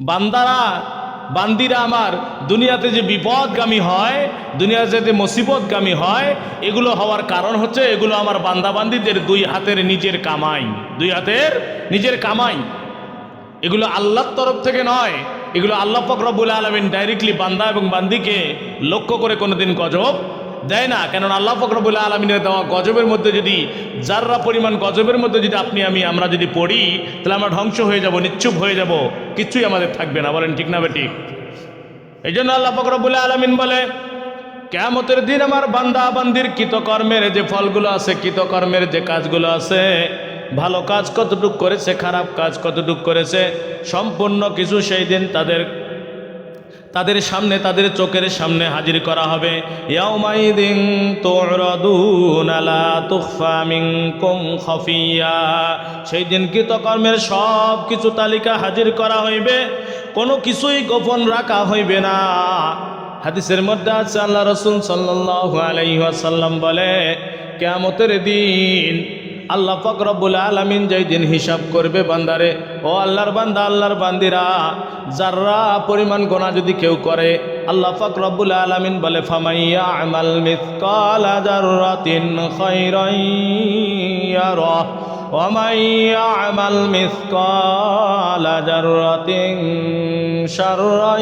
বান্দারা, বান্দিরা আমার, দুনিয়াতে যে বিপদগামী হয়, দুনিয়াতে যে মুসিবতগামী হয়, এগুলো হওয়ার কারণ হচ্ছে এগুলো আমার বান্দা বান্দিদের দুই হাতের নিজের কামাই। দুই হাতের নিজের কামাই। এগুলো আল্লাহর তরফ থেকে নয়, এগুলো আল্লাহ ফকরবুল আলমিন ডাইরেক্টলি বান্দা এবং বান্দিকে লক্ষ্য করে কোনোদিন গজব দেয় না। কেননা আল্লাহ ফকরবুল আলমিনের দেওয়া গজবের মধ্যে যদি, যাররা পরিমাণ গজবের মধ্যে যদি আপনি, আমি, আমরা যদি পড়ি, তাহলে আমরা ধ্বংস হয়ে যাব নিশ্চুপ হয়ে যাব। কিচ্ছুই আমাদের থাকবে না, বলেন ঠিক না বেঠিক এই জন্য আল্লাহ ফকরবুল আলমিন বলে কেমতের দিন আমার বান্দা বান্দির কৃতকর্মের যে ফলগুলো আছে, কৃতকর্মের যে কাজগুলো আছে, ভালো কাজ কতটুক করেছে, খারাপ কাজ কতটুক করেছে, সম্পূর্ণ কিছু সেই দিন তাদের তাদের সামনে, তাদের চোখের সামনে হাজির করা হবে। সেই দিন কৃতকর্মের সব কিছু তালিকা হাজির করা হইবে, কোনো কিছুই গোপন রাখা হইবে না। হাদিসের মধ্যে আছে, আল্লাহ রসুল সাল্লাল্লাহু আলাইহি ওয়াসাল্লাম বলে, কেয়ামতের দিন আল্লাহ ফকরবুল আলমিন যেই দিন হিসাব করবে বান্দারে ও আল্লাহর বান্দা আল্লাহর বান্দিরা যাররা পরিমাণ গোনা যদি কেউ করে আল্লাহ ফকরবুল আলমিন বলে ফামাইয়া আমাল মিসকাল জাররাতিন খাইরান ইয়ারা ومن يعمل مثقال ذرة شرا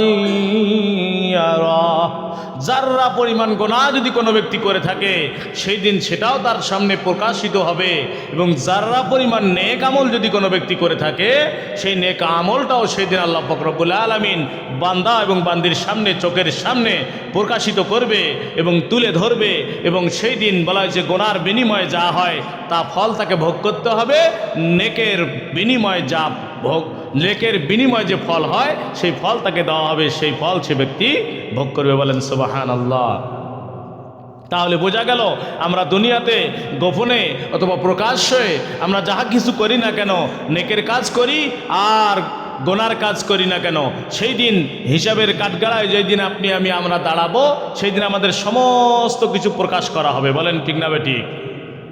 يره যাররা পরিমাণ গোনা যদি কোনো ব্যক্তি করে থাকে, সেই দিন সেটাও তার সামনে প্রকাশিত হবে। এবং যাররা পরিমাণ নেক আমল যদি কোনো ব্যক্তি করে থাকে, সেই নেক আমলটাও সেই দিন আল্লাহ ফকরবুল আলমিন বান্দা এবং বান্দির সামনে, চোখের সামনে প্রকাশিত করবে এবং তুলে ধরবে এবং সেই দিন বলা হয়েছে, গোনার বিনিময়ে যা হয় তা ফল তাকে ভোগ করতে হবে, নেকের বিনিময়ে যা ভোগ নেকের বিনিময়ে যে ফল হয়, সেই ফল তাকে দেওয়া হবে, সেই ফল সে ব্যক্তি ভোগ করবে। বলেন সুবাহান আল্লাহ তাহলে বোঝা গেল, আমরা দুনিয়াতে গোপনে অথবা প্রকাশ্যে আমরা যাহা কিছু করি না কেন, নেকের কাজ করি আর গোনার কাজ করি না কেন, সেই দিন হিসাবের কাঠগাড়ায় যেই দিন আপনি, আমি, আমরা দাঁড়াবো, সেই দিন আমাদের সমস্ত কিছু প্রকাশ করা হবে। বলেন, ঠিক না বেটি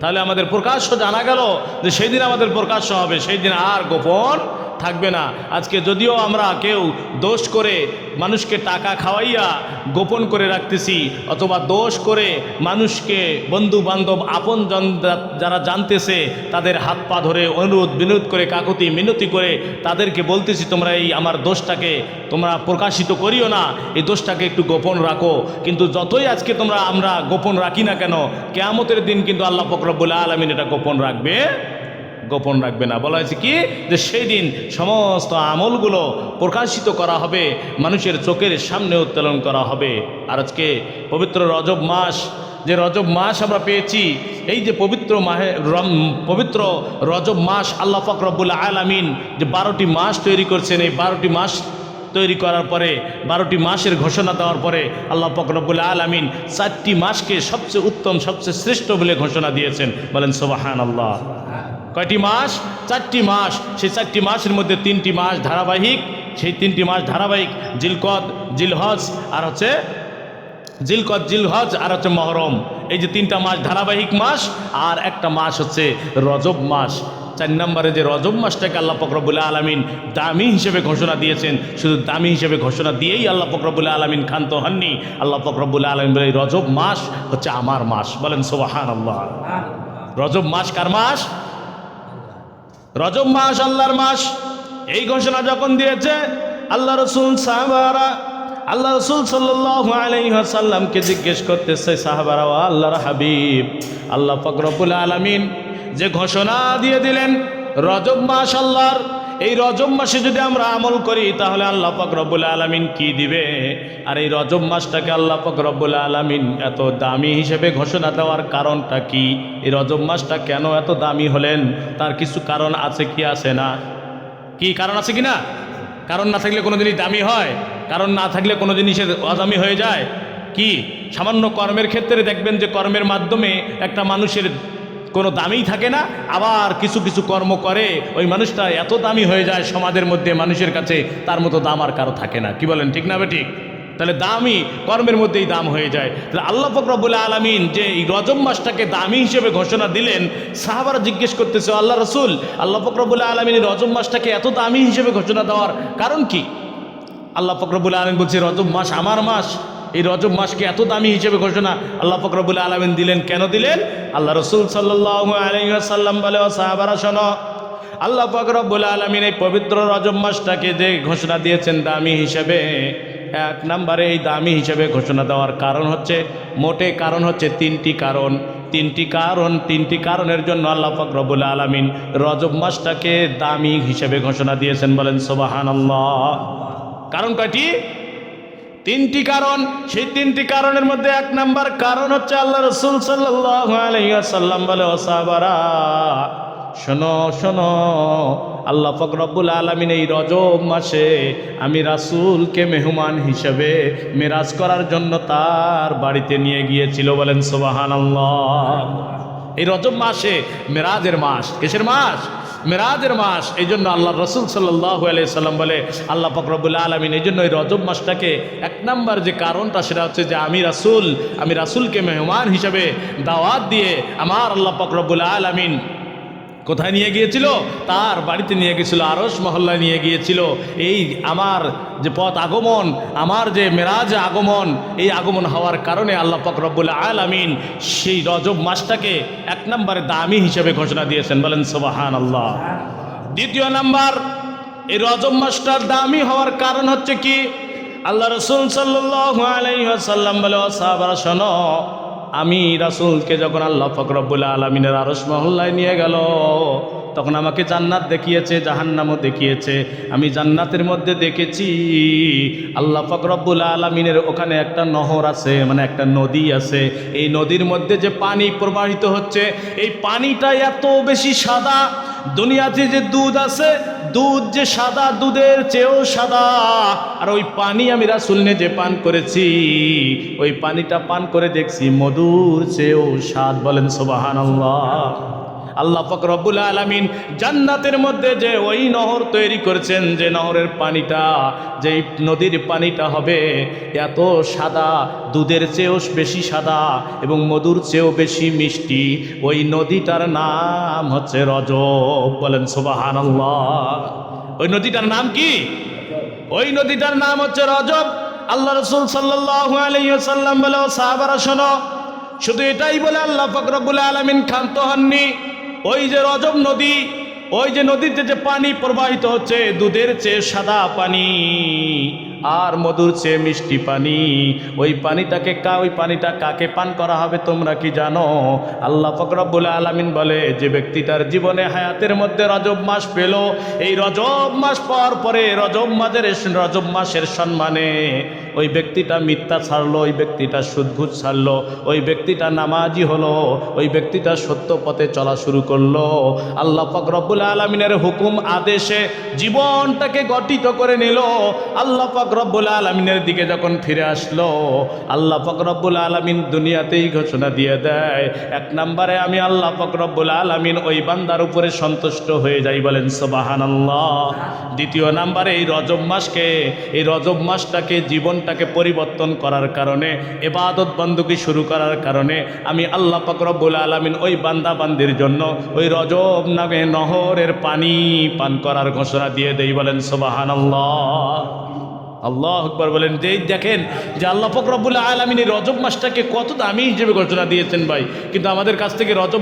তাহলে আমাদের প্রকাশ্য জানা গেল যে সেই দিন আমাদের প্রকাশ্য হবে, সেই দিন আর গোপন থাকবে না। আজকে যদিও আমরা কেউ দোষ করে মানুষকে টাকা খাওয়াইয়া গোপন করে রাখতেছি, অথবা দোষ করে মানুষকে বন্ধু বান্ধব আপন যারা জানতেছে, তাদের হাত পা ধরে অনুরোধ, বিনোদ করে, কাকুতি, মিনতি করে তাদেরকে বলতেছি, তোমরা এই আমার দোষটাকে তোমরা প্রকাশিত করিও না, এই দোষটাকে একটু গোপন রাখো। কিন্তু যতই আজকে তোমরা আমরা গোপন রাখি না কেন, কেয়ামতের দিন কিন্তু আল্লাহ ফকরবুল আলমিন এটা গোপন রাখবে গোপন রাখবে না। বলা হয়েছে কি? যে সেই দিন সমস্ত আমলগুলো প্রকাশিত করা হবে, মানুষের চোখের সামনে উত্তোলন করা হবে। আর আজকে পবিত্র রজব মাস, যে রজব মাস আমরা পেয়েছি, এই যে পবিত্র মাহে পবিত্র রজব মাস আল্লাহ ফকরবুল আলামিন যে বারোটি মাস তৈরি করছেন, এই বারোটি মাস তৈরি করার পরে, বারোটি মাসের ঘোষণা দেওয়ার পরে আল্লাহ ফকরবুল আলামিন চারটি মাসকে সবচেয়ে উত্তম, সবচেয়ে শ্রেষ্ঠ বলে ঘোষণা দিয়েছেন। বলেন সোবাহান আল্লাহ কয়টি মাস? চারটি মাস। সেই চারটি মাসের মধ্যে তিনটি মাস ধারাবাহিক সেই তিনটি মাস ধারাবাহিক জিলকদ জিলহজ আর হচ্ছে জিলকদ জিলহজ আর হচ্ছে মহরম। এই যে তিনটা মাস ধারাবাহিক মাস আর একটা মাস হচ্ছে রজব মাস। চার নম্বরে যে রজব মাসটাকে আল্লাহ ফকরবুল্লা আলমিন দামি হিসেবে ঘোষণা দিয়েছেন। শুধু দামি হিসেবে ঘোষণা দিয়েই আল্লাহ ফকরবুল্লা আলমিন ক্ষান্ত হননি। আল্লাহ ফকরবুল্লা আলমিন বলে রজব মাস হচ্ছে আমার মাস। বলেন সোবাহান আল্লাহ রজব মাস কার মাস? রজব মাস, আল্লাহর মাস, এই ঘোষণা যখন দিয়েছে, আল্লাহ রসুল সাহাবারা, আল্লাহ রসুল সাল্লাসাল্লামকে জিজ্ঞেস করতেছে, সাহাবারা আল্লাহর হাবিব, আল্লাহ ফকরবুল আলমিন যে ঘোষণা দিয়ে দিলেন, রজব মাস আল্লাহর এই রজব মাসে যদি আমরা আমল করি, তাহলে আল্লাহ পাক রব্বুল আলমিন কি দিবে? আর এই রজব মাসটাকে আল্লাহ পাক রব্বুল আলমিন এত দামি হিসেবে ঘোষণা দেওয়ার কারণটা কি? এই রজব মাসটা কেন এত দামি হলেন? তার কিছু কারণ আছে কি আছে না? কি কারণ আছে কি না? কারণ না থাকলে কোনো জিনিস দামি হয়? কারণ না থাকলে কোনো জিনিসের অদামি হয়ে যায়? কি? সামান্য কর্মের ক্ষেত্রে দেখবেন যে কর্মের মাধ্যমে একটা মানুষের কোনো দামি থাকে না। আবার কিছু কিছু কর্ম করে, ওই মানুষটা এত দামি হয়ে যায় সমাজের মধ্যে, মানুষের কাছে তার মতো দাম আর কারও থাকে না। কি বলেন, ঠিক না বে ঠিক? তাহলে দামি কর্মের মধ্যেই দাম হয়ে যায়। তাহলে আল্লাহ ফকরবুল আলমিন যে এই রজম মাসটাকে দামি হিসেবে ঘোষণা দিলেন, সাহাবারা জিজ্ঞেস করতেছে, আল্লাহ রসুল, আল্লাহ ফকরবুল আলমিন রজম মাসটাকে এত দামি হিসেবে ঘোষণা দেওয়ার কারণ কি? আল্লাহ ফকরবুল আলম বলছে রজম মাস আমার মাস এই রজব মাসকে এত দামি হিসেবে ঘোষণা আল্লাহ ফকরবুল আলমিন দিলেন। কেন দিলেন? আল্লাহ রসুল সাল্লাহ বলে সাহাবারা, শোনো। আল্লাহ ফকরবুল আলমিন এই পবিত্র রজব মাসটাকে যে ঘোষণা দিয়েছেন দামি হিসেবে, এক নম্বরে এই দামি হিসেবে ঘোষণা দেওয়ার কারণ হচ্ছে, মোটে কারণ হচ্ছে তিনটি কারণ। তিনটি কারণ, তিনটি কারণের জন্য আল্লাহ ফকরবুল আলমিন রজব মাসটাকে দামি হিসেবে ঘোষণা দিয়েছেন বলেন সোবাহান কারণ কয়টি? তিনটি কারণ, সেই তিনটি কারণের মধ্যে এক নাম্বার কারণ হচ্ছে আল্লাহ রসুল সাল্লাম বলে ওসাবারা শোনো শোনো, আল্লাহ ফকরবুল আলমিন এই রজব মাসে আমি রাসূলকে মেহমান হিসেবে মেরাজ করার জন্য তার বাড়িতে নিয়ে গিয়েছিল। বলেন সোবাহান এই রজব মাসে মেরাজের মাস, কিসের মাস? মেরাজের মাস এই জন্য আল্লাহ রসুল সাল্লাহ সাল্লাম বলে, আল্লাহ ফকরবুল্লা আলমিন এই জন্য এই রজব মাসটাকে এক নম্বর যে কারণটা সেটা হচ্ছে যে আমি রাসুল, আমি রাসুলকে মেহমান হিসাবে দাওয়াত দিয়ে আমার আল্লাহ ফকরবুল্লা আলমিন কোথায় নিয়ে গিয়েছিল? তার বাড়িতে নিয়ে গিয়েছিল আরস মহল্লায় নিয়ে গিয়েছিল। এই আমার যে পথ আগমন, আমার যে মেরাজ আগমন, এই আগমন হওয়ার কারণে আল্লাহ পাক রব্বুল আলামিন সেই রজব মাসটাকে এক নম্বরে দামি হিসেবে ঘোষণা দিয়েছেন। বলেন সোবাহান আল্লাহ দ্বিতীয় নাম্বার, এই রজব মাসটার দামি হওয়ার কারণ হচ্ছে কি? আল্লাহ রসুল সাল্লাহ আলাইসাল্লাম বলে সাহাবারা, শোনো আমি রাসুলকে যখন আল্লাহ ফকরবুল্লা আলমিনের আরস মহল্লায় নিয়ে গেল, তখন আমাকে জান্নাত দেখিয়েছে, জাহান্নামও দেখিয়েছে। আমি জান্নাতের মধ্যে দেখেছি, আল্লাহ ফকরবুল আলমিনের ওখানে একটা নহর আছে মানে একটা নদী আছে। এই নদীর মধ্যে যে পানি প্রবাহিত হচ্ছে, এই পানিটা এত বেশি সাদা, দুনিয়াতে যে দুধ আছে দুধ যে সাদা, দুধের চেয়েও সাদা। আর ওই পানি আমি রাসুলনে যে পান করেছি, ওই পানিটা পান করে দেখছি মধুর চেয়েও স্বাদ। বলেন সোবাহান আল্লাহ ফকরবুল আলমিন জান্নাতের মধ্যে যে ওই নহর তৈরি করেছেন, যে নহরের পানিটা, যেই নদীর পানিটা হবে, এত সাদা, দুধের চেয়েও বেশি সাদা এবং মধুর চেয়েও বেশি মিষ্টি, ওই নদীটার নাম হচ্ছে রজব। বলেন সোবাহান ওই নদীটার নাম কি? ওই নদীটার নাম হচ্ছে রজব। আল্লাহ রসুল সাল্লাহ আলাইসাল্লাম বলে সাহাবারা শুধু এটাই বলে আল্লাহ ফকরবুল আলমিন ক্ষান্ত হননি। ওই যে রজব নদী, ওই যে নদীতে যে পানি প্রবাহিত হচ্ছে, দুধের চেয়ে সাদা পানি আর মধুর চেয়ে মিষ্টি পানি। ওই পানিটাকে কা, ওই পানিটা কাকে পান করা হবে তোমরা কি জানো? আল্লাহ ফকরবুল আলমিন বলে, যে ব্যক্তি তার জীবনে হায়াতের মধ্যে রজব মাস পেল, এই রজব মাস পাওয়ার পরে রজব মাসের রজব মাসের সম্মানে ওই ব্যক্তিটা মিথ্যা ছাড়লো, ওই ব্যক্তিটা সুদঘুষ ছাড়লো, ওই ব্যক্তিটা নামাজি হলো, ওই ব্যক্তিটা সত্য পথে চলা শুরু করল। আল্লাহ ফকরবুল আলমিনের হুকুম আদেশে জীবনটাকে গঠিত করে নিল। আল্লাহ ফকরবুল আলমিনের দিকে যখন ফিরে আসলো, আল্লাহ ফকরবুল আলমিন দুনিয়াতেই ঘোষণা দিয়ে দেয়, এক নম্বরে আমি আল্লাহ ফকরবুল আলমিন ওই বান্দার উপরে সন্তুষ্ট হয়ে যাই বলেন সোবাহান আল্লাহ দ্বিতীয় নাম্বারে এই রজব মাসকে, এই রজব মাসটাকে জীবনটাকে পরিবর্তন করার কারণে, এবাদত বন্দুকি শুরু করার কারণে, আমি আল্লাহ ফকরবুল আলমিন ওই বান্দা বান্দির জন্য ওই রজব নামে নহরের পানি পান করার ঘোষণা দিয়ে দেই, বলেন সোবাহান আল্লাহ আকবর বলেন যে দেখেন যে আল্লাহ ফকরবুল আলমিন এই রজব মাসটাকে কত দামি হিসেবে ঘোষণা দিয়েছেন ভাই, কিন্তু আমাদের কাছ থেকে রজব